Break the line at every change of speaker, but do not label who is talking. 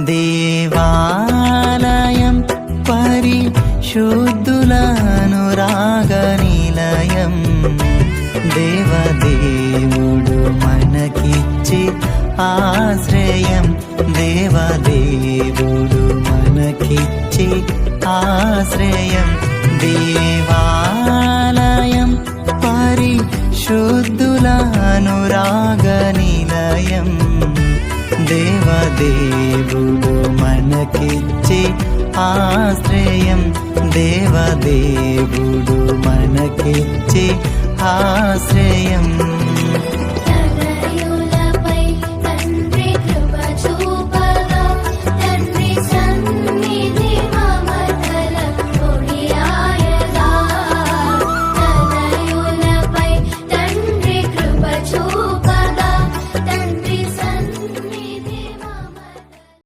దేవాలయం పరిశుద్ధులను నిలయం. దేవదేవుడు మనకిచ్చి ఆశ్రయం. దేవదేవుడు మనకిచ్చి ఆశ్రయం. దేవాలయం పరిశుద్ధులను నిలయం దేవదేవుడు మనకిచ్చి ఆశ్రయం. దేవదేవుడు మనకిచ్చి ఆశ్రయం.